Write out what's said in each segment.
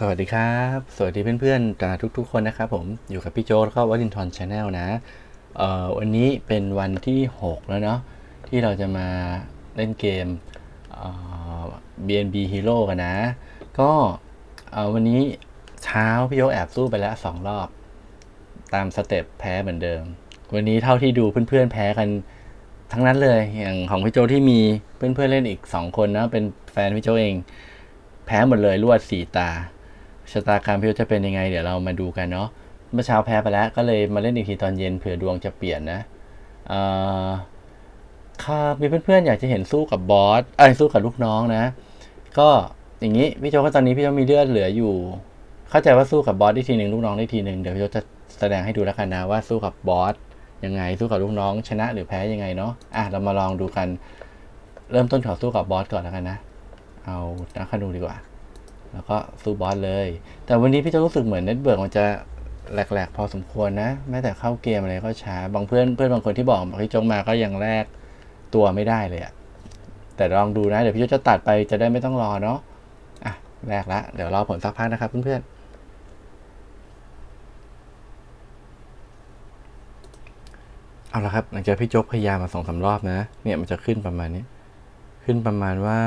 สวัสดีครับ สวัสดีเพื่อนๆจากทุกๆคนนะครับผมอยู่กับพี่โจแล้วก็วลินทอนชาแนลนะเอ่อวันนี้เป็นวันที่ 6 แล้วเนาะที่เราจะมาเล่นเกมเอ่อ BNB Hero กันนะ ก็เอ่อวันนี้เช้าพี่โจแอบสู้ไปแล้ว 2 รอบ ตามสเต็ปแพ้เหมือนเดิม วันนี้เท่าที่ดูเพื่อนๆแพ้กันทั้งนั้นเลยอย่างของพี่โจที่มีเพื่อนๆเล่นอีก 2 คนนะเป็นแฟนพี่โจเอง แพ้หมดเลยรวดสี่ตา ชะตากรรมพี่โอ๊ตจะเป็นยังไง เดี๋ยวเรามาดูกันเนาะเมื่อเช้าแพ้ไปแล้วก็เลยมาเล่นอีกทีตอนเย็นเผื่อดวงจะเปลี่ยนนะค่ะมีเพื่อนๆอยากจะเห็นสู้กับบอสเอ้ยสู้กับลูกน้องนะ ก็อย่างนี้พี่โจก็ตอนนี้พี่โจมีเลือดเหลืออยู่ เข้าใจว่าสู้กับบอสได้ทีหนึ่งลูกน้องได้ทีหนึ่งเดี๋ยวพี่โจจะแสดงให้ดูแล้วกันนะว่าสู้กับบอสยังไงสู้กับลูกน้อง ชนะหรือแพ้ยังไงเนาะอะเรามาลองดูกัน เริ่มต้นขอสู้กับบอสก่อนแล้วกันนะ เอานักขนูดีกว่า แล้วก็สู้บอสเลย แต่วันนี้พี่จะรู้สึกเหมือนเน็ตเบิร์กมันจะแหลกๆ พอสมควรนะแม้แต่เข้าเกมอะไรก็ช้า บางเพื่อนเพื่อนบางคนที่บอกพี่จงมาก็ยังแลกตัวไม่ได้เลยอะแต่ลองดูนะ เดี๋ยวพี่จะตัดไปจะได้ไม่ต้องรอเนาะอะแลกละเดี๋ยวรอผลสักพักนะครับเพื่อนๆเอาละครับหลังจากพี่โจ๊กพยายามมาสองสารอบนะ เนี่ยมันจะขึ้นประมาณนี้ ขึ้นประมาณว่า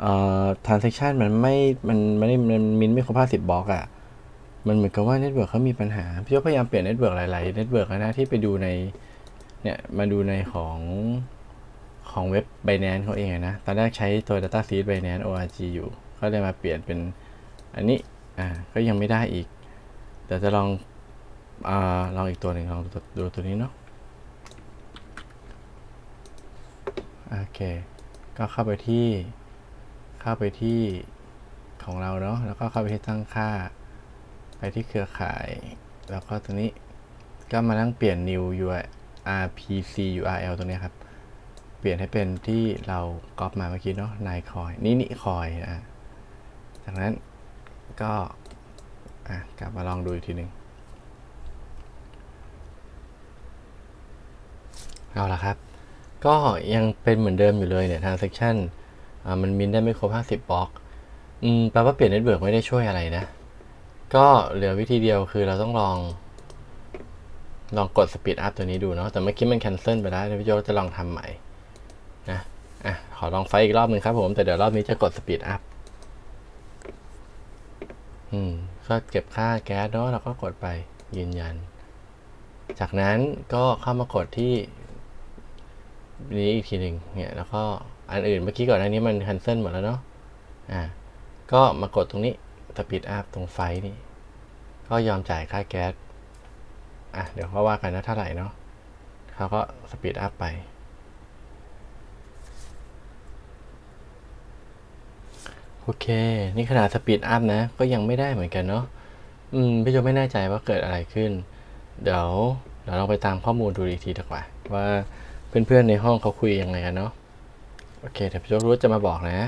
เอ่อ transaction มันไม่ มันไม่ได้มันมินไม่ครบห้าสิบบล็อกอะ่ะ มันเหมือนกับว่าเน็ตเวิร์กเขามีปัญหา พี่ก็พยายามเปลี่ยนเน็ตเวิร์กหลายๆเน็ตเวิร์กนะที่ไปดูใน เนี่ย มาดูในของของเว็บ Binance เขาเองนะ ตอนแรกใช้ตัว Data Seed Binance org อยู่ ก็เลยมาเปลี่ยนเป็นอันนี้ อ่า ก็ยังไม่ได้อีกเดี๋ยวจะลอง อ่า ลองอีกตัวหนึ่งลองดูตัวนี้เนาะ โอเค ก็เข้าไปที่ เข้าไปที่ของเราเนาะแล้วก็เข้าไปที่ตั้งค่า ไปที่เครือข่าย แล้วก็ตัวนี้ก็มานั่งเปลี่ยน new URL RPC URL ตัวนี้ครับ เปลี่ยนให้เป็นที่เราก๊อปมาเมื่อกี้เนาะนายคอยนี่นี่คอยนะจากนั้นก็กลับมาลองดูอีกทีหนึ่งเอาละครับ ก็ยังเป็นเหมือนเดิมอยู่เลยเนี่ย transaction อ่ามันมินได้ไม่ครบ50บล็อกอืมแปลว่าเปลี่ยนเน็ตเวิร์กไม่ได้ช่วยอะไรนะ ก็เหลือวิธีเดียวคือเราต้องลอง ลองกด speed up ตัวนี้ดูเนาะแต่เมื่อกี้มัน cancel ไปแล้วเดี๋ยวพี่โจจะลองทำใหม่นะอะขอลองไฟอีกรอบหนึ่งครับผม แต่เดี๋ยวรอบนี้จะกด speed up อืมก็เก็บค่าแก๊สเนาะแล้วก็กดไปยืนยัน จากนั้นก็เข้ามากดที่นี้อีกทีหนึ่งเนี่ยแล้วก็ อันอื่นเมื่อกี้ก่อนหน้านี้มัน cancel หมดแล้วเนาะอ่าก็มากดตรงนี้สปีดอัพตรงไฟนี่ ก็ยอมจ่ายค่าแก๊สอะเดี๋ยวเขาว่ากันนะเท่าไหร่เนาะเขาก็สปีดอัพไป โอเค นี่ขนาดสปีดอัพนะ ก็ยังไม่ได้เหมือนกันเนาะอืมพี่โจไม่แน่ใจว่าเกิดอะไรขึ้น เดี๋ยวเดี๋ยวเราไปตามข้อมูลดูอีกทีดีกว่า ว่าเพื่อนๆในห้องเขาคุยยังไงกันเนาะ โอเคเดี๋ยวพี่โจ๊กรู้จะมาบอกนะ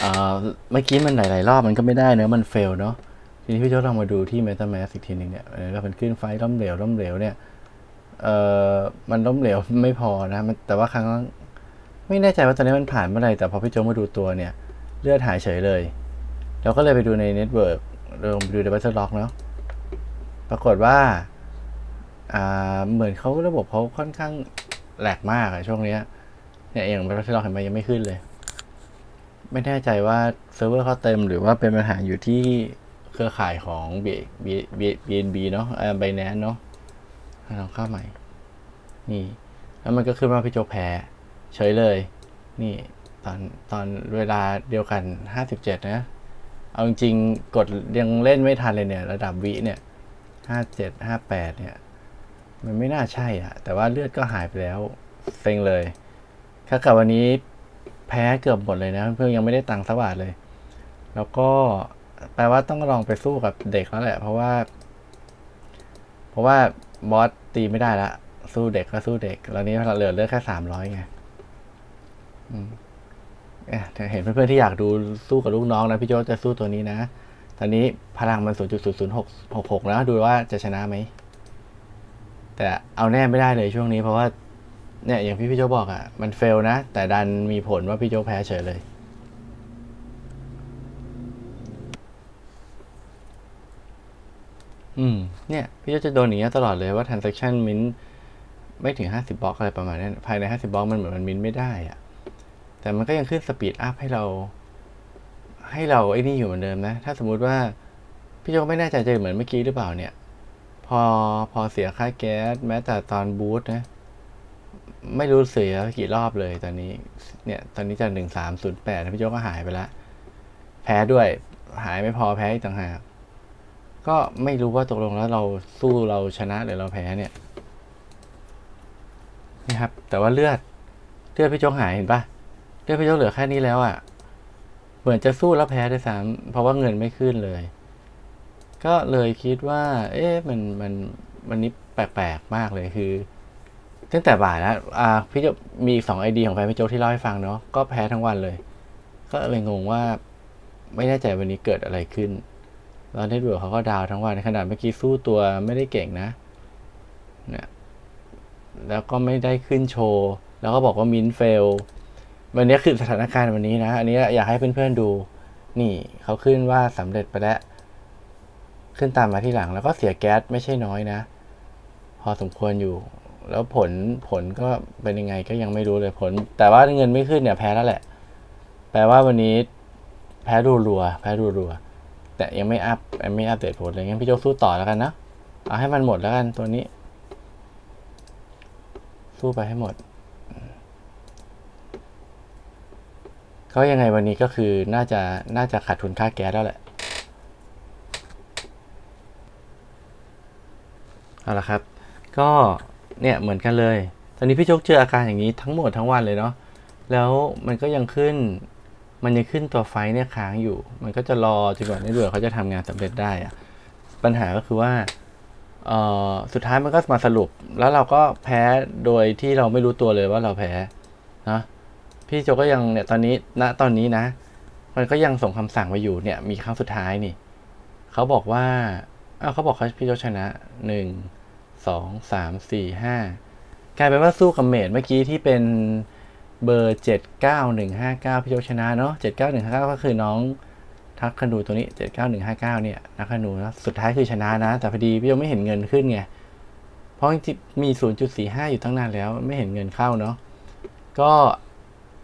เอ่อเมื่อกี้มันหลาย ๆ รอบมันก็ไม่ได้เนอะมันเฟลเนาะทีนี้พี่โจ๊กลองมาดูที่ MetaMask อีกทีหนึ่งเนี่ยเออแล้วมันขึ้นไฟล์ล้มเหลวล้มเหลวเนี่ยเอ่อมันล้มเหลวไม่พอนะมันแต่ว่าครั้งไม่แน่ใจว่าตอนนี้มันผ่านเมื่อไหร่แต่พอพี่โจ๊กมาดูตัวเนี่ยเลือดหายเฉยเลยเราก็เลยไปดูในเน็ตเวิร์กลงไปดูในบัตเตอร์ล็อกเนาะปรากฏว่าอ่าเหมือนเขาระบบเขาค่อนข้างแหลกมากอะช่วงเนี้ย เนี่ยอย่างที่เราเห็นมายังไม่ขึ้นเลย ไม่แน่ใจว่าเซิร์ฟเวอร์เขาเต็มหรือว่าเป็นปัญหาอยู่ที่เครือข่ายของ B B B BNB เนาะเอ่อ Binance เนาะให้ลองเข้าใหม่ นี่ แล้วมันก็ขึ้นว่าพี่โจแพ้เฉยเลย นี่ตอนตอนเวลาเดียวกัน57นะ เอาจริงกดยังเล่นไม่ทันเลยเนี่ย ระดับวิเนี่ย57 58เนี่ย มันไม่น่าใช่อะแต่ว่าเลือดก็หายไปแล้วเซ็งเลย ถ้ากับวันนี้แพ้เกือบหมดเลยนะ เพื่อนยังไม่ได้ตังค์สักบาทเลย แล้วก็แปลว่าต้องลองไปสู้กับเด็กแล้วแหละ เพราะว่า เพราะว่าบอสตีไม่ได้ละสู้เด็กก็สู้เด็ก แล้วนี้เราเหลือเลือดแค่สามร้อยไงอืมเอ๊ะเห็นเพื่อนๆที่อยากดูสู้กับลูกน้องนะพี่โจจะสู้ตัวนี้นะ ตอนนี้พลังมัน 0.00666นะดูว่าจะชนะไหม แต่เอาแน่ไม่ได้เลยช่วงนี้เพราะว่า เนี่ยอย่างพี่พี่โจบอกอะ่ะ มันเฟลนะ แต่ดันมีผลว่าพี่โจแพ้เฉยเลย อืม เนี่ย พี่โจจะโดนอย่างเงี้ยตลอดเลยว่า transaction มินไม่ถึง 50บล็อกอะไรประมาณนั้นภายใน 50บล็อกมันเหมือนมันมินไม่ได้อะแต่มันก็ยังขึ้นสปีดอัพให้เรา ให้เราไอ้นี่อยู่เหมือนเดิมนะ ถ้าสมมุติว่า พี่โจไม่แน่ใจจะเหมือนเมื่อกี้หรือเปล่าเนี่ย พอพอเสียค่าแก๊สแม้แต่ตอนบูตนะ ไม่รู้เสียกี่รอบเลยตอนนี้ เนี่ย ตอนนี้จากหนึ่งสามศูนย์แปดพี่โจก็หายไปละแพ้ด้วย หายไม่พอแพ้อีกต่างหาก ก็ไม่รู้ว่าตกลงแล้วเราสู้เราชนะหรือเราแพ้เนี่ยนี่ครับ แต่ว่าเลือด เลือดพี่โจหายเห็นปะเลือดพี่โจเหลือแค่นี้แล้วอะ่ะ เหมือนจะสู้แล้วแพ้ด้วยซ้ำเพราะว่าเงินไม่ขึ้นเลย ก็เลยคิดว่า เอ๊ะมันมันวันนี้แปลกๆมากเลยคือ ตั้งแต่บ่ายแล้วอ่าพี่โจกมีสองไอดีของแฟนพี่โจที่เล่าให้ฟังเนาะก็แพ้ทั้งวันเลย ก็เลยงงว่า ไม่แน่ใจวันนี้เกิดอะไรขึ้นแล้วได้ดูเขาก็ดาวทั้งวันขนาดเมื่อกี้สู้ตัวไม่ได้เก่งนะเนี่ยแล้วก็ไม่ได้ขึ้นโชว์ แล้วก็บอกว่ามินเฟลวันนี้คือสถานการณ์วันนี้นะ อันนี้อยากให้เพื่อนๆดู นี่เขาขึ้นว่าสำเร็จไปแล้ว ขึ้นตามมาที่หลังแล้วก็เสียแก๊สไม่ใช่น้อยนะ พอสมควรอยู่ แล้วผลผลก็เป็นยังไงก็ยังไม่รู้เลยผล แต่ว่าเงินไม่ขึ้นเนี่ยแพ้แล้วแหละ แปลว่าวันนี้แพ้รัวๆแพ้รัวๆแต่ยังไม่อัพยังไม่อัปเดตผลเลยงั้นพี่โจ๊กสู้ต่อแล้วกันนะเอาให้มันหมดแล้วกันตัวนี้ สู้ไปให้หมดก็ยังไงวันนี้ก็คือน่าจะน่าจะขาดทุนค่าแก๊สแล้วแหละเอาละครับ ก็ เนี่ยเหมือนกันเลย ตอนนี้พี่โจ๊กเจออาการอย่างนี้ทั้งหมดทั้งวันเลยเนาะ แล้วมันก็ยังขึ้น มันยังขึ้นตัวไฟเนี่ยค้างอยู่ มันก็จะรอจนกว่าในเดือเขาจะทำงานสำเร็จได้อะปัญหาก็คือว่าเอ่อสุดท้ายมันก็มาสรุป แล้วเราก็แพ้โดยที่เราไม่รู้ตัวเลยว่าเราแพ้นะพี่โจก็ยังเนี่ยตอนนี้ณตอนนี้นะ มันก็ยังส่งคำสั่งมาอยู่เนี่ย มีครั้งสุดท้ายนี่เขาบอกว่าอ้าวเขาบอกเขาพี่โจชนะหนึ่ง สองสามสี่ห้ากลายเป็นว่าสู้กับเมดเมื่อกี้ที่เป็นเบอร์เจ็ดเก้าหนึ่งห้าเก้าพี่โจชนะเนาะเจ็ดเก้าหนึ่งห้าเก้าก็คือน้องทักคนูตัวนี้เจ็ดเก้าหนึ่งห้าเก้าเนี่ยนักคนูนะสุดท้ายคือชนะนะ แต่พอดีพี่โจไม่เห็นเงินขึ้นไงเพราะจริงมีศูนย์จุดสี่ห้าอยู่ตั้งนานแล้ว ไม่เห็นเงินเข้าเนาะก็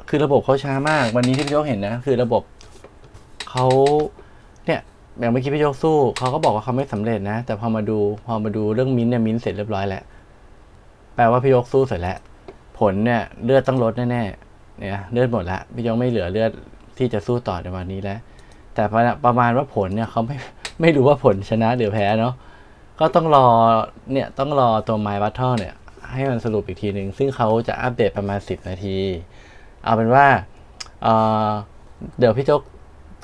คือระบบเขาช้ามาก วันนี้ที่พี่โยกเห็นนะ คือระบบเขาเนี่ย อย่างเมื่อกี้พี่โยกสู้เขาก็บอกว่าเขาไม่สำเร็จนะ แต่พอมาดูพอมาดูเรื่องมิ้นเนี่ยมิ้นเสร็จเรียบร้อยแล้วแปลว่าพี่โยกสู้เสร็จแล้วผลเนี่ยเลือดต้องลดแน่ๆเนี่ยเลือดหมดละพี่โยกไม่เหลือเลือดที่จะสู้ต่อในวันนี้แล้ว แต่ประมาณว่าผลเนี่ยเขาไม่ไม่รู้ว่าผลชนะหรือแพ้เนาะก็ต้องรอเนี่ยต้องรอตัว My Battle เนี่ย ให้มันสรุปอีกทีหนึ่งซึ่งเขาจะอัปเดตประมาณ 10 นาที เอาเป็นว่าเเดี๋ยวพี่โจ๊ก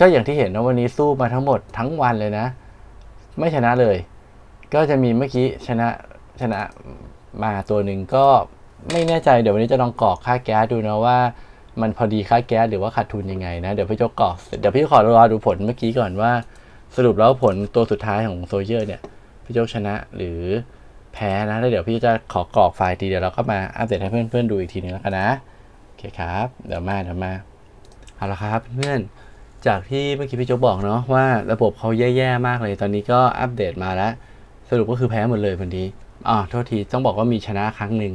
ก็อย่างที่เห็นนะวันนี้สู้มาทั้งหมดทั้งวันเลยนะ ไม่ชนะเลย ก็จะมีเมื่อกี้ชนะชนะมาตัวหนึ่งก็ไม่แน่ใจเดี๋ยววันนี้จะลองกรอกค่าแก๊สดูนะว่า มันพอดีค่าแก๊สหรือว่าขาดทุนยังไงนะ เดี๋ยวพี่โจ๊กกรอกเดี๋ยวพี่ขอรอดูผลเมื่อกี้ก่อนว่า สรุปแล้วผลตัวสุดท้ายของโซเยอร์เนี่ยพี่โจกชนะหรือแพ้นะแล้วเดี๋ยวพี่จะขอกรอกไฟล์ทีเดียวเราก็มาอัปเดตให้เพื่อนๆดูอีกทีนึงแล้วกันนะโอเคครับ เดี๋ยวมาเดี๋ยวมาเอาละครับเพื่อนๆ จากที่เมื่อกี้พี่โจบอกเนาะว่าระบบเขาแย่ๆมากเลย ตอนนี้ก็อัปเดตมาแล้ว สรุปก็คือแพ้หมดเลยวันนี้อ๋อโทษทีต้องบอกว่ามีชนะครั้งหนึ่ง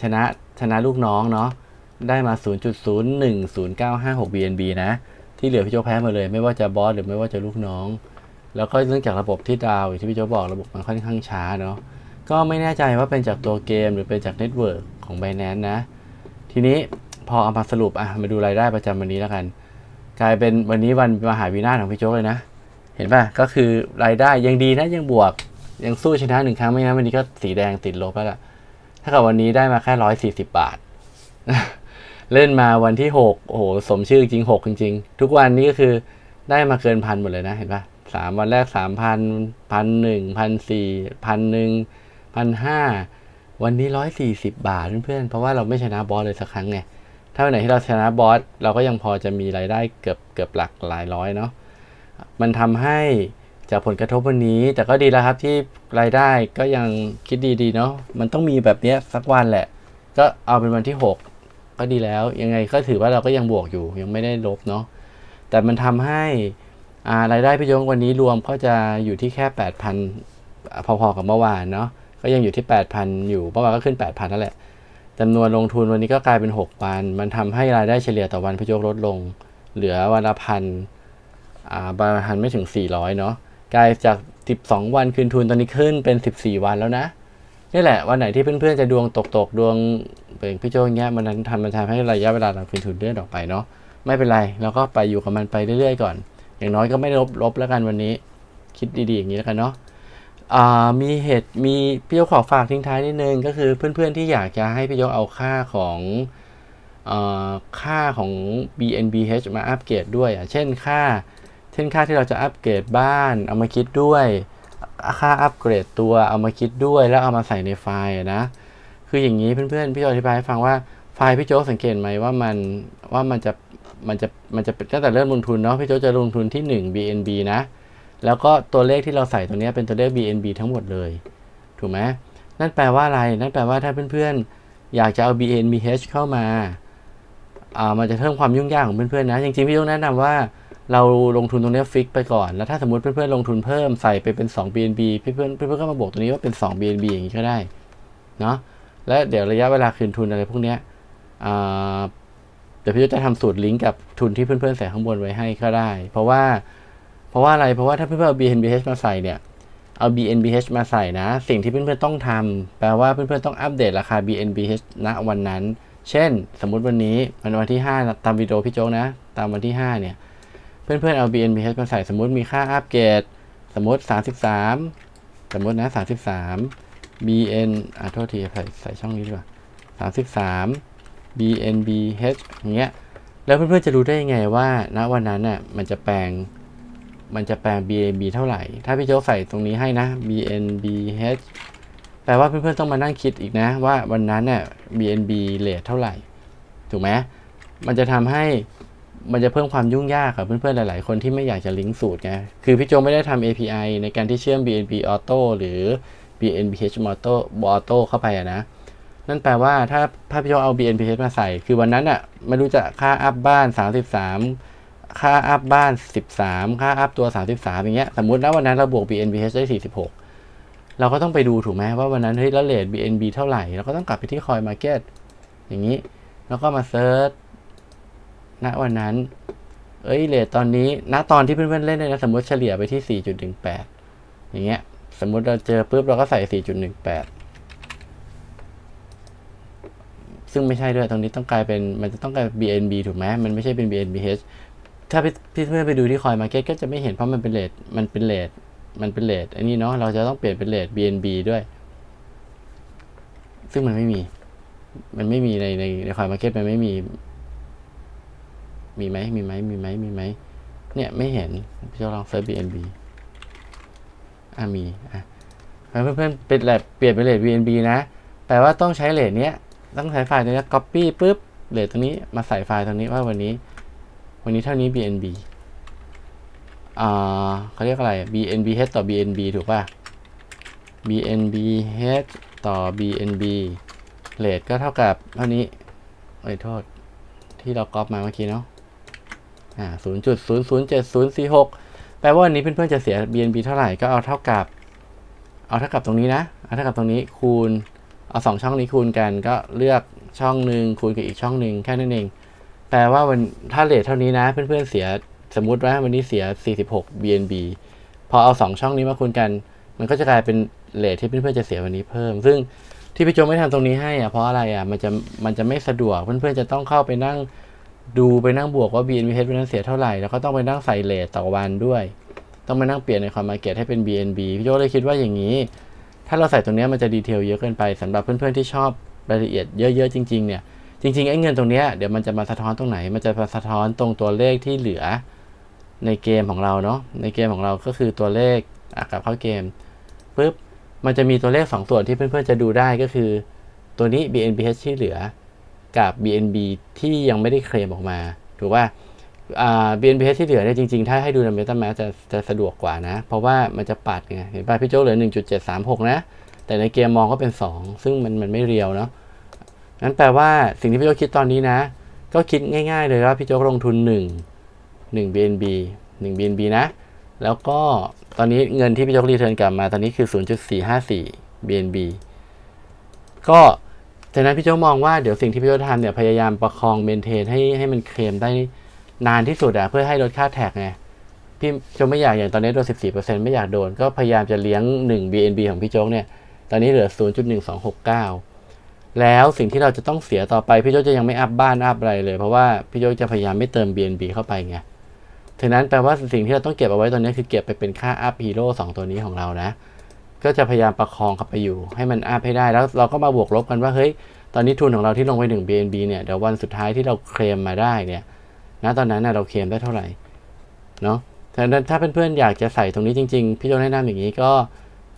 ชนะชนะลูกน้องเนาะได้มา 0.010956bnb นะ ที่เหลือพี่โจแพ้หมดเลย ไม่ว่าจะบอสหรือไม่ว่าจะลูกน้อง แล้วก็เนื่องจากระบบที่ดาวอย่างที่พี่โจบอกระบบมันค่อนข้างช้าเนาะก็ไม่แน่ใจว่าเป็นจากตัวเกมหรือเป็นจากเน็ตเวิร์กของ Binance นะ ทีนี้พอเอามาสรุปอะมาดูรายได้ประจำวันนี้แล้วกัน กลายเป็นวันนี้วันมหาวินาศของพี่โจ๊กเลยนะ เห็นป่ะ ก็คือรายได้ยังดีนะยังบวก ยังสู้ชนะหนึ่งครั้งไม่งั้นวันนี้ก็สีแดงติดลบแล้วล่ะ ถ้ากับวันนี้ได้มาแค่ร้อยสี่สิบบาท เล่นมาวันที่หกโอ้โห สมชื่อจริงหกจริง ๆ ทุกวันนี้ก็คือได้มาเกินพันหมดเลยนะ เห็นป่ะสามวันแรกสามพันพันหนึ่งพันสี่พันหนึ่งพันห้าวันนี้ร้อยสี่สิบบาทเพื่อนๆ เพราะว่าเราไม่ชนะบอสเลยสักครั้งไง ถ้าวันไหนที่เราชนะบอสเราก็ยังพอจะมีรายได้เกือบเกือบหลักหลายร้อยเนาะมันทำให้จากผลกระทบวันนี้ แต่ก็ดีแล้วครับที่รายได้ก็ยังคิดดีๆเนาะมันต้องมีแบบเนี้ยสักวันแหละ ก็เอาเป็นวันที่ 6 ก็ดีแล้ว ยังไงก็ถือว่าเราก็ยังบวกอยู่ ยังไม่ได้ลบเนาะแต่มันทำให้อ่ารายได้พี่ยงวันนี้รวมก็จะอยู่ที่แค่ 8,000 พอๆกับเมื่อวานเนาะก็ยังอยู่ที่ 8,000 อยู่เมื่อวานก็ขึ้น 8,000นั่นแหละ จำนวนลงทุนวันนี้ก็กลายเป็น 6 วัน มันทำให้รายได้เฉลี่ยต่อวันพี่โจ๊กลดลง เหลือวันละพันอ่าบางพันไม่ถึง 400 เนาะกลายจาก 12 วันคืนทุนตอนนี้ขึ้นเป็น 14 วันแล้วนะนี่แหละวันไหนที่เพื่อนๆจะดวงตกตกๆดวงเป็นพี่โจอย่างเงี้ยมันนั้นทำมันทำให้ระยะเวลาเราคืนทุนเลื่อนออกไปเนาะไม่เป็นไรเราก็ไปอยู่กับมันไปเรื่อยๆก่อน อย่างน้อยก็ไม่ลบลบแล้วกันวันนี้ คิดดีๆอย่างนี้แล้วกันเนาะ มีเหตุมีพี่โยกขอฝากทิ้งท้ายนิดนึงก็คือเพื่อนๆที่อยากจะให้พี่โยกเอาค่าของอค่าของ BNBH มาอัปเกรดด้วยอะเช่นค่า เช่นค่าที่เราจะอัปเกรดบ้าน เอามาคิดด้วย ค่าอัปเกรดตัวเอามาคิดด้วยแล้วเอามาใส่ในไฟล์นะคืออย่างนี้เพื่อนๆพี่โจอธิบายให้ฟังว่าไฟล์พี่โจสังเกตไหมว่ามันว่ามันจะมันจะมันจะเป็นตั้งแต่เริ่มลงทุนเนาะพี่โจจะลงทุนที่ 1 BNB นะ แล้วก็ตัวเลขที่เราใส่ตรงเนี้เป็นตัวเลข BNB ทั้งหมดเลย ถูกไหมนั่นแปลว่าอะไร นั่นแปลว่าถ้าเพื่อนๆ อยากจะเอา BNBH เข้ามาอ่ามันจะเพิ่มความยุ่งยากของเพื่อนๆนะ จริงๆ พี่โจแนะนำว่าเราลงทุนตรงนี้ฟิกไปก่อน แล้วถ้าสมมติเพื่อนๆ ลงทุนเพิ่มใส่ไปเป็น 2 BNB เพื่อนๆเพื่อนๆก็มาบวกตรงนี้ว่าเป็น 2 BNB อย่างนี้ก็ได้ เนาะและเดี๋ยวระยะเวลาคืนทุนอะไรพวกเนี้ยอ่าเดี๋ยวพี่จะทำสูตรลิงก์กับทุนที่เพื่อนๆ ใส่ข้างบนไว้ให้ก็ได้ เพราะว่า เพราะว่าอะไรเพราะว่าถ้าเพื่อนๆเอา BNBH มาใส่เนี่ยเอา BNBH มาใส่นะ สิ่งที่เพื่อนๆต้องทำแปลว่าเพื่อนๆต้องอัปเดตราคา BNBH ณวันนั้น เช่น สมมุติวันนี้มันวันที่ 5 ตามวิดีโอพี่โจ๊กนะ ตามวันที่ 5 เนี่ย เพื่อนๆเอา BNBH มาใส่สมมุติมีค่าอัปเกรดสมมติ 33 สมมตินะ 33 BN อะโทษทีใส่ใส่ช่องนี้ดีกว่า33 BNBH อย่างเงี้ยแล้วเพื่อนๆจะรู้ได้ยังไงว่าณวันนั้นน่ะมันจะแปลง มันจะแปลง BNB เท่าไหร่ ถ้าพี่โจใส่ตรงนี้ให้นะ BNBH แปลว่าเพื่อนๆต้องมานั่งคิดอีกนะ ว่าวันนั้นน่ะ BNB เลทเท่าไหร่ ถูกไหมมันจะทำให้มันจะเพิ่มความยุ่งยากกับเพื่อนๆ หลายๆ คนที่ไม่อยากจะลิงก์สูตรไง คือพี่โจไม่ได้ทำ API ในการที่เชื่อม BNB Auto หรือ BNBH Auto Auto เข้าไปอะนะ นั่นแปลว่าถ้าถ้าพี่โจเอา BNBH มาใส่ คือวันนั้นอะไม่รู้จะค่าอัพบ้าน 33 ค่าอัพบ้าน 13 ค่าอัพตัว 33 อย่างเงี้ย สมมุตินะวันนั้นเราบวก BNBH ได้ 46 เราก็ต้องไปดูถูกไหมว่าวันนั้นเฮ้ยแล้วเลท BNB เท่าไหร่ เราก็ต้องกลับไปที่ Coin Market อย่างนี้ แล้วก็มาเซิร์ชณวันนั้น เอ้ยเลทตอนนี้ ณ ตอนที่เพื่อนๆเล่นเนี่ยนะ สมมติเฉลี่ยไปที่ 4.18 อย่างเงี้ย สมมุติเราเจอปุ๊บเราก็ใส่ 4.18 ซึ่งไม่ใช่ด้วย ตรงนี้ต้องกลายเป็น มันจะต้องกลายเป็น BNB ถูกไหมมันไม่ใช่เป็น BNBH ถ้าพี่พี่เพื่อนไปดูที่คอยมาเก็ตก็จะไม่เห็นเพราะมันเป็นเลทมันเป็นเลทมันเป็นเลทอันนี้เนาะเราจะต้องเปลี่ยนเป็นเลท BNB ด้วย ซึ่งมันไม่มี มันไม่มีในในในคอยมาเก็ตมันไม่มี มีไหมมีไหมมีไหมมีไหมเนี่ยไม่เห็นพี่จะลองเซิร์ช BNB อะมีอะเพื่อนๆเป็นแลบเปลี่ยนเป็นเลท BNB นะแปลว่าต้องใช้เลทเนี้ยต้องใช้ไฟล์ตัวเนี้ย copy ปุ๊บเลทตรงนี้มาใส่ไฟล์ตรงนี้ว่าวันนี้ วันนี้เท่านี้ BNB อ่าเขาเรียกอะไร BNBH ต่อ BNB ถูกป่ะ BNBH ต่อ BNB เลทก็เท่ากับเท่านี้เอ้ยโทษ ที่เราก๊อปมาเมื่อกี้เนาะ อ่าศูนย์จุดศูนย์ศูนย์เจ็ดศูนย์สี่หกแปลว่าวันนี้เพื่อนๆจะเสีย BNB เท่าไหร่ก็เอาเท่ากับ เอาเท่ากับตรงนี้นะ เอาเท่ากับตรงนี้คูณ เอาสองช่องนี้คูณกันก็เลือกช่องหนึ่งคูณกับอีกช่องหนึ่งแค่นั้นเอง แปลว่าวันถ้าเลทเท่านี้นะ เพื่อนๆเสียสมมุติว่าวันนี้เสีย 46 BNB พอเอาสองช่องนี้มาคูณกัน มันก็จะกลายเป็นเลทที่เพื่อนๆจะเสียวันนี้เพิ่ม ซึ่งที่พี่โจไม่ทำตรงนี้ให้อะเพราะอะไรอะมันจะมันจะไม่สะดวกเพื่อนๆจะต้องเข้าไปนั่งดูไปนั่งบวกว่า BNBH เป็นนั้นเสียเท่าไหร่ แล้วก็ต้องไปนั่งใส่เลทต่อวันด้วย ต้องไปนั่งเปลี่ยนในความมาเก็ตให้เป็น BNB พี่โจเลยคิดว่าอย่างนี้ ถ้าเราใส่ตรงเนี้ยมันจะดีเทลเยอะเกินไปสำหรับเพื่อนๆที่ชอบรายละเอียดเยอะๆจริง ๆเนี่ย จริงๆไอ้เงินตรงเนี้ยเดี๋ยวมันจะมาสะท้อนตรงไหน มันจะมาสะท้อนตรงตัวเลขที่เหลือในเกมของเราเนาะในเกมของเราก็คือตัวเลขอะกลับเข้าเกมปุ๊บมันจะมีตัวเลขสองส่วนที่เพื่อนๆจะดูได้ก็คือ ตัวนี้ BNBH ที่เหลือกับ BNB ที่ยังไม่ได้เคลมออกมา ถูกป่ะอ่า BNBH ที่เหลือเนี่ยจริงๆ ถ้าให้ดูใน MetaMask จะจะสะดวกกว่านะ เพราะว่ามันจะปัดไงเห็นป่ะพี่โจ้เหลือ 1.736 นะ แต่ในเกมมองก็เป็น 2 ซึ่งมันมันไม่เรียวเนาะ งั้นแปลว่าสิ่งที่พี่โจ้คิดตอนนี้นะ ก็คิดง่าย ๆ เลยว่าพี่โจ้ลงทุน 1 1 BNB 1 BNB นะ แล้วก็ตอนนี้เงินที่พี่ยกรีเทิร์นกลับมาตอนนี้คือ 0.454 BNB ก็จากนั้นพี่โจกมองว่าเดี๋ยวสิ่งที่พี่โจกทำเนี่ยพยายามประคองเมนเทนให้ให้มันเคลมได้นานที่สุดอะเพื่อให้ลดค่าแท็กไงพี่โจกไม่อยากอย่างตอนนี้โดน 14%ไม่อยากโดน ก็พยายามจะเลี้ยง 1 BNB ของพี่โจ๊กเนี่ยตอนนี้เหลือ 0.1269 แล้วสิ่งที่เราจะต้องเสียต่อไปพี่โจจะยังไม่อัพบ้านอัพอะไรเลย เพราะว่าพี่โจจะพยายามไม่เติม BNB เข้าไปไงถึงนั้นแปลว่าสิ่งที่เราต้องเก็บเอาไว้ตอนนี้คือเก็บไปเป็นค่าอัพฮีโร่สองตัวนี้ของเรานะ ก็จะพยายามประคองเข้าไปอยู่ ให้มันอัพให้ได้แล้วเราก็มาบวกลบกันว่าเฮ้ยตอนนี้ทุนของเราที่ลงไปถึง BNB เนี่ยเดี๋ยววันสุดท้ายที่เราเคลมมาได้เนี่ยณตอนนั้นเราเคลมได้เท่าไหร่เนาะแต่ถ้าเพื่อนๆอยากจะใส่ตรงนี้จริง ๆ พี่โจแนะนำอย่างนี้ก็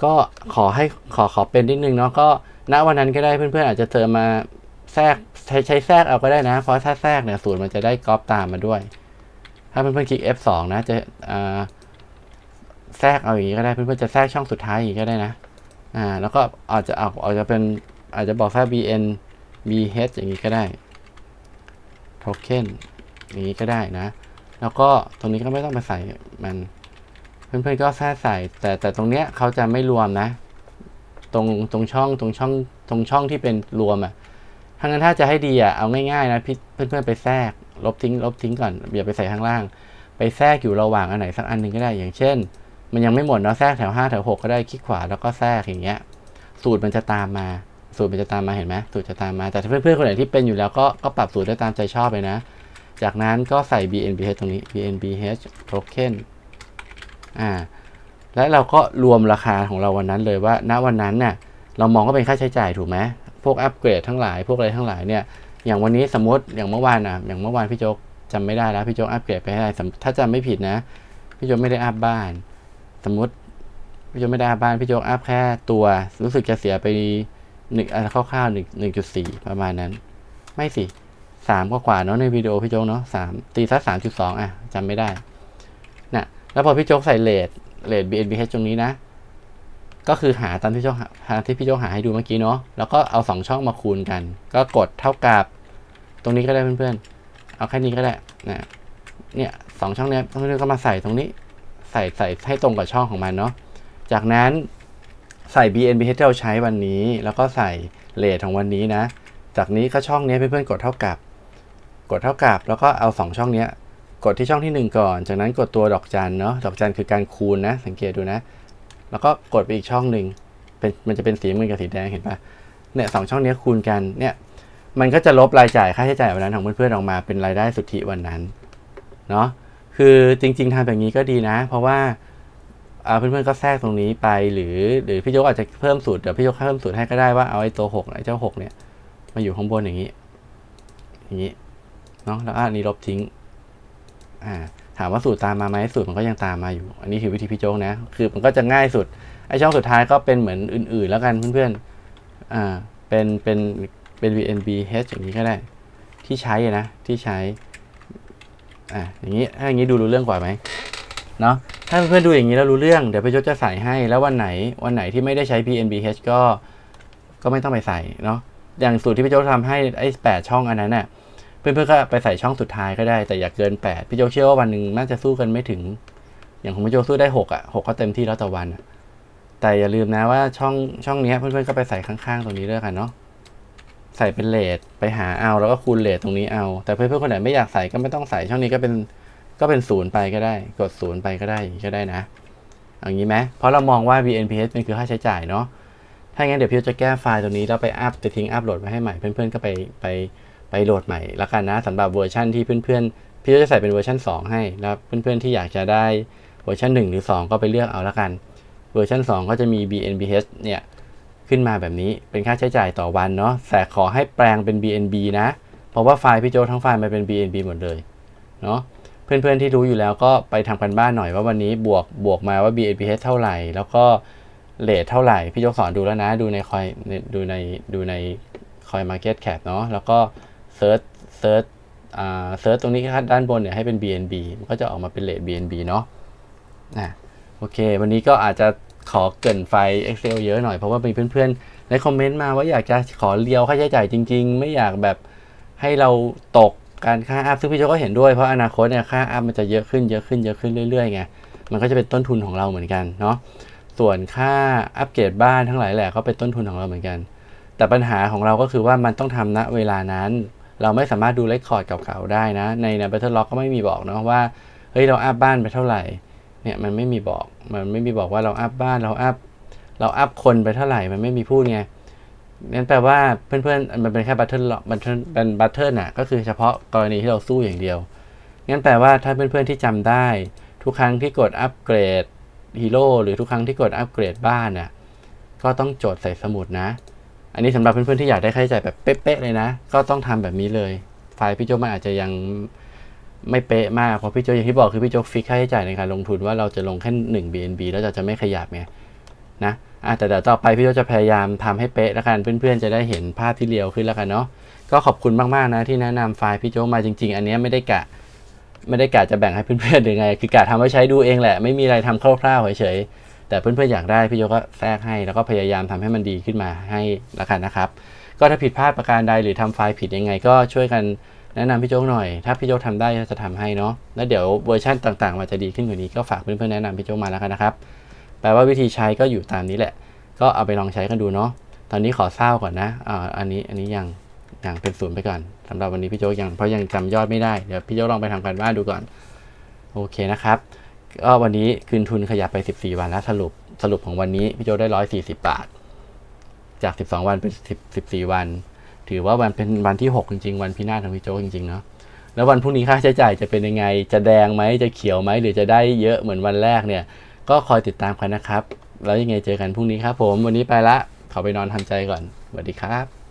ก็ขอให้ขอขอเป็นนิดนึงเนาะก็ ณวันนั้นก็ได้เพื่อนๆอาจจะเติมมาแทรกใช้ใช้แทรกเอาก็ได้นะ เพราะถ้าแทรกเนี่ยสูตรมันจะได้ก๊อปตามมาด้วย ถ้าเพื่อนๆคลิก F2 นะจะแทรกเอาอย่างนี้ก็ได้เพื่อนๆจะแทรกช่องสุดท้ายอย่างนี้ก็ได้นะอ่าแล้วก็อาจจะเอาอาจจะเป็นอาจจะบอกแค่ bn bh อย่างนี้ก็ได้ token อย่างนี้ก็ได้นะ แล้วก็ตรงนี้ก็ไม่ต้องไปใส่มัน เพื่อนๆก็แค่ใส่ แต่แต่ตรงเนี้ยเขาจะไม่รวมนะ ตรงตรงช่องตรงช่องตรงช่องที่เป็นรวมอะ่ะถ้างั้นถ้าจะให้ดีอะ่ะเอาง่ายๆนะพี่เพื่อนๆไปแทรก ลบทิ้ง ลบทิ้งก่อนอย่าไปใส่ข้างล่าง ไปแทรกอยู่ระหว่างอันไหนสักอันหนึ่งก็ได้อย่างเช่น มันยังไม่หมดเนาะแทรกแถวห้าแถวหกก็ได้คลิกขวาแล้วก็แทรกอย่างเงี้ย สูตรมันจะตามมา สูตรมันจะตามมาเห็นไหมสูตรจะตามมาแต่เพื่อนๆคนไหนที่เป็นอยู่แล้วก็ก็ปรับสูตรได้ตามใจชอบเลยนะ จากนั้นก็ใส่ BNBH ตรงนี้ BNBH token อ่า และเราก็รวมราคาของเราวันนั้นเลยว่า ณวันนั้นน่ะเรามองว่าเป็นค่าใช้จ่ายถูกไหมพวกอัปเกรดทั้งหลายพวกอะไรทั้งหลายเนี่ยอย่างวันนี้สมมติอย่างเมื่อวานอะอย่างเมื่อวานพี่โจ๊กจำไม่ได้แล้วพี่โจ๊กอัปเกรดไปให้ถ้าจำไม่ผิดนะ พี่โจ๊กไม่ได้อัพบ้าน สมมติพี่โจ๊กไม่ได้อัพบ้านพี่โจ๊กอัพแค่ตัวรู้สึกจะเสียไปหนึ่งคร่าวๆหนึ่งหนึ่งจุดสี่ประมาณนั้น ไม่สิสามกว่าเนาะในวิดีโอพี่โจ๊กเนาะสามตีสักสามจุดสองอะจำไม่ได้น่ะแล้วพอพี่โจ๊กใส่เลท เลท BNBH ตรงนี้นะ ก็คือหาตามที่โจหาหาที่พี่โจหาให้ดูเมื่อกี้เนาะแล้วก็เอาสองช่องมาคูณกัน ก็กดเท่ากับ ตรงนี้ก็ได้เพื่อนๆ เอาแค่นี้ก็ได้นะเนี่ยสองช่องเนี้ยเพื่อนๆก็มาใส่ตรงนี้ ใส่ใส่ให้ตรงกับช่องของมันเนาะจากนั้นใส่ BNBH ที่เราใช้วันนี้ แล้วก็ใส่เลทของวันนี้นะ จากนี้ก็ช่องนี้เพื่อนๆกดเท่ากับ กดเท่ากับ แล้วก็เอา 2 ช่องเนี้ย กดที่ช่องที่ 1 ก่อน จากนั้นกดตัวดอกจันเนาะ ดอกจันคือการคูณนะ สังเกตดูนะ แล้วก็กดไปอีกช่องหนึ่งเป็นมันจะเป็นสีเงินกับสีแดงเห็นปะเนี่ยสองช่องนี้คูณกัน เนี่ย มันก็จะลบรายจ่ายค่าใช้จ่ายวันนั้นของเพื่อนๆออกมาเป็นรายได้สุทธิวันนั้น เนาะ คือจริงๆทำแบบนี้ก็ดีนะ เพราะว่าอ่าเพื่อนๆก็แทรกตรงนี้ไป หรือหรือพี่โยกอาจจะเพิ่มสูตร เดี๋ยวพี่โยกเพิ่มสูตรให้ก็ได้ว่าเอาไอ้ตัวหกไอ้เจ้าหกเนี่ยมาอยู่ข้างบนอย่างนี้ อย่างนี้ เนาะ แล้วอันนี้ลบทิ้ง อ่าถามว่าสูตรตามมาไหมสูตรมันก็ยังตามมาอยู่ อันนี้คือวิธีพี่โจ๊กนะ คือมันก็จะง่ายสุด ไอ้ช่องสุดท้ายก็เป็นเหมือนอื่น ๆ แล้วกันเพื่อนๆ อ่า เป็นเป็นเป็น VNB H อย่างนี้ก็ได้ ที่ใช้นะ ที่ใช้ อ่าอย่างนี้ถ้าอย่างนี้ดูรู้เรื่องกว่าไหมเนาะถ้าเพื่อนๆดูอย่างนี้แล้วรู้เรื่อง เดี๋ยวพี่โจ๊กจะใส่ให้ แล้ววันไหน วันไหนที่ไม่ได้ใช้ PNBH ก็ ก็ไม่ต้องไปใส่เนาะ อย่างสูตรที่พี่โจ๊กทำให้ไอ้แปดช่องอันนั้นน่ะ เพื่อนๆก็ไปใส่ช่องสุดท้ายก็ได้แต่อย่าเกินแปดพี่โจเชื่อว่าวันหนึ่งน่าจะสู้กันไม่ถึง อย่างของพี่โจสู้ได้หกอะหกก็เต็มที่แล้วต่อวัน แต่อย่าลืมนะว่าช่องช่องนี้เพื่อนๆก็ไปใส่ข้างๆ ตรงนี้ด้วยกันเนาะใส่เป็นเลทไปหาเอาแล้วก็คูณเลทตรงนี้เอา แต่เพื่อนๆคนไหนไม่อยากใส่ก็ไม่ต้องใส่ช่องนี้ก็เป็นก็เป็นศูนย์ไปก็ได้ กดศูนย์ไปก็ได้อย่างนี้ก็ได้นะเอางนี้ไหมเพราะเรามองว่า VNPH เป็นคือค่าใช้จ่ายเนาะถ้างั้นเดี๋ยวพี่จะแก้ไฟล์ตัวนี้แล้วไปอัพจะทิ้งอัพโหลดไว้ให้ใหม่เพื่อนๆก็ไปไป ไปโหลดใหม่ละกันนะสำหรับเวอร์ชันที่เพื่อนๆ พี่จะใส่เป็นเวอร์ชัน2 ให้แล้วเพื่อนๆที่อยากจะได้เวอร์ชัน1 หรือ 2 ก็ไปเลือกเอาละกัน เวอร์ชัน2 ก็จะมี BNBH เนี่ยขึ้นมาแบบนี้เป็นค่าใช้จ่ายต่อวันเนาะแต่ขอให้แปลงเป็น BNB นะ เพราะว่าไฟล์พี่โจทั้งไฟล์มันเป็น BNB หมดเลยเนาะเพื่อนๆที่รู้อยู่แล้วก็ไปทำกันบ้านหน่อยว่าวันนี้บวกบวกมาว่า BNBH เท่าไหร่ แล้วก็เลทเท่าไหร่พี่โจสอนดูแล้วนะดูในคอยดูในดูในคอย Market Cap เนาะแล้วก็ เซิร์ชเซิร์ชอ่าเซิร์ชตรงนี้ครับด้านบนเนี่ยให้เป็น BNB มันก็จะออกมาเป็นเลท BNB เนาะนะโอเค วันนี้ก็อาจจะขอเกินไฟ Excel เยอะหน่อย เพราะว่ามีเพื่อนๆ ในคอมเมนต์มาว่าอยากจะขอเลียวค่าใช้จ่ายจริง ๆ ไม่อยากแบบให้เราตกการค่าอัพซึ่งพี่โจก็เห็นด้วยเพราะอนาคตเนี่ยค่าอัพมันจะเยอะขึ้นเยอะขึ้นเยอะขึ้นเรื่อยๆไงมันก็จะเป็นต้นทุนของเราเหมือนกันเนาะส่วนค่าอัปเกรดบ้านทั้งหลายแหละก็เป็นต้นทุนของเราเหมือนกัน แต่ปัญหาของเราก็คือว่ามันต้องทำณเวลานั้น เราไม่สามารถดูเรคคอร์ดเก่าๆได้นะ ในใน Battle Log ก็ไม่มีบอกเนาะว่า เฮ้ย เราอัพบ้านไปเท่าไหร่ เนี่ยมันไม่มีบอก มันไม่มีบอกว่าเราอัพบ้านเราอัพเราอัพคนไปเท่าไหร่ มันไม่มีพูดไง นั่นแปลว่าเพื่อนๆ มันเป็นแค่ Battle Log มันเป็น Battle น่ะ ก็คือเฉพาะกรณีที่เราสู้อย่างเดียว งั้นแปลว่าถ้าเพื่อนๆที่จำได้ ทุกครั้งที่กดอัปเกรดฮีโร่หรือทุกครั้งที่กดอัปเกรดบ้านน่ะ ก็ต้องจดใส่สมุดนะ อันนี้สำหรับเพื่อนๆที่อยากได้ค่าใช้จ่ายแบบเป๊ะๆเลยนะ ก็ต้องทำแบบนี้เลย ไฟล์พี่โจมันอาจจะยังไม่เป๊ะมากเพราะพี่โจอย่างที่บอกคือพี่โจฟิกค่าใช้จ่ายในการลงทุนว่าเราจะลงแค่หนึ่ง BNB แล้วเราจะไม่ขยับไงนะอะแต่เดี๋ยวต่อไปพี่โจจะพยายามทำให้เป๊ะแล้วกันเพื่อนๆจะได้เห็นภาพที่เรียวขึ้นแล้วกันเนาะก็ขอบคุณมากๆนะที่แนะนำไฟล์พี่โจมาจริง ๆ อันนี้ไม่ได้กะไม่ได้กะจะแบ่งให้เพื่อนๆหรือไง คือกะทำไว้ใช้ดูเองแหละ ไม่มีอะไรทำคร่าวๆเฉยๆ แต่เพื่อนๆอยากได้พี่โยก็แทรกให้ แล้วก็พยายามทำให้มันดีขึ้นมาให้ละกันนะครับ ก็ถ้าผิดพลาดประการใดหรือทำไฟล์ผิดยังไง ก็ช่วยกันแนะนำพี่โจ๊กหน่อย ถ้าพี่โจ๊กทำได้จะทำให้เนาะ แล้วเดี๋ยวเวอร์ชันต่างๆมันจะดีขึ้นกว่านี้ก็ฝากเพื่อนๆแนะนำพี่โจ๊กมาแล้วกันนะครับ แปลว่าวิธีใช้ก็อยู่ตามนี้แหละ ก็เอาไปลองใช้กันดูเนาะ ตอนนี้ขอเศร้าก่อนนะอ่าอันนี้อันนี้ยังยังเป็นศูนย์ไปก่อนสำหรับวันนี้พี่โจ๊กยังเพราะยังจำยอดไม่ได้ เดี๋ยวพี่โจ๊กลองไปทำการบ้านดูก่อน โอเคนะครับ ก็วันนี้คืนทุนขยับไป 14 วันแล้วสรุปสรุปของวันนี้พี่โจได้ 140 บาท จาก 12 วันเป็น 10 14 วัน ถือว่าวันเป็นวันที่ 6 จริง ๆ วันพินาศของพี่โจจริงๆเนาะแล้ววันพรุ่งนี้ค่าใช้จ่ายจะเป็นยังไง จะแดงไหมจะเขียวไหมหรือจะได้เยอะเหมือนวันแรกเนี่ย ก็คอยติดตามกันนะครับ แล้วยังไงเจอกันพรุ่งนี้ครับผม วันนี้ไปละขอไปนอนทำใจก่อนสวัสดีครับ